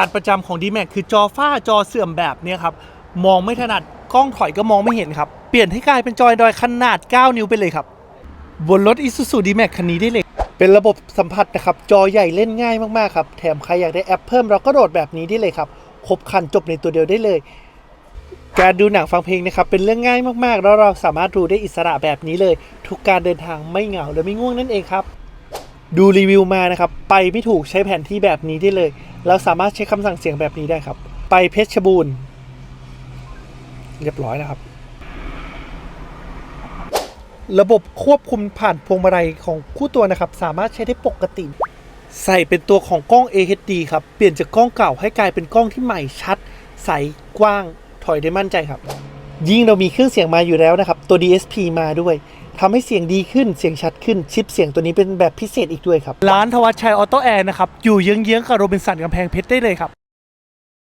การประจำของ d m a x คือจอฝ้าจอเสื่อมแบบเนี้ครับ มองไม่ถนัดกล้องถอยก็มองไม่เห็นครับ เปลี่ยนให้กลายเป็นจอยดอยขนาด 9 นิ้วไปเลยครับ บนรถ Isuzu D-Max คันนี้ได้เลย เป็นระบบสัมผัสนะครับ จอใหญ่เล่นง่ายมาก ๆ ครับ แถมใครอยากได้แอปเพิ่มเราก็โหลดแบบนี้ได้เลยครับ ครบคันจบในตัวเดียวได้เลย การดูหนังฟังเพลงนะครับ เป็นเรื่องง่ายมากๆ แล้วเราสามารถดูได้อิสระแบบนี้เลย ทุกการเดินทางไม่เหงาและไม่ง่วงนั่นเองครับ ดูรีวิวมานะครับไปไม่ถูกใช้แผนที่แบบนี้ได้เลย เราสามารถใช้คำสั่งเสียงแบบนี้ได้ครับ ไปเพชรบูรณ์เรียบร้อยแล้วครับ ระบบควบคุมผ่านพวงมาลัยของคู่ตัวนะครับ สามารถใช้ได้ปกติ ใส่เป็นตัวของกล้อง AHD ครับ เปลี่ยนจากกล้องเก่าให้กลายเป็นกล้องที่ใหม่ชัด ใสกว้างถอยได้มั่นใจครับ ยิ่งเรามีเครื่องเสียงมาอยู่แล้วนะครับ ตัว DSP มาด้วยทำให้เสียงดีขึ้นเสียงชัดขึ้นชิปเสียงตัวนี้เป็นแบบพิเศษอีกด้วยครับ ร้านทวัชชัยออโต้แอร์นะครับ อยู่เยื้องๆกับโรบินสันกำแพงเพชรได้เลยครับ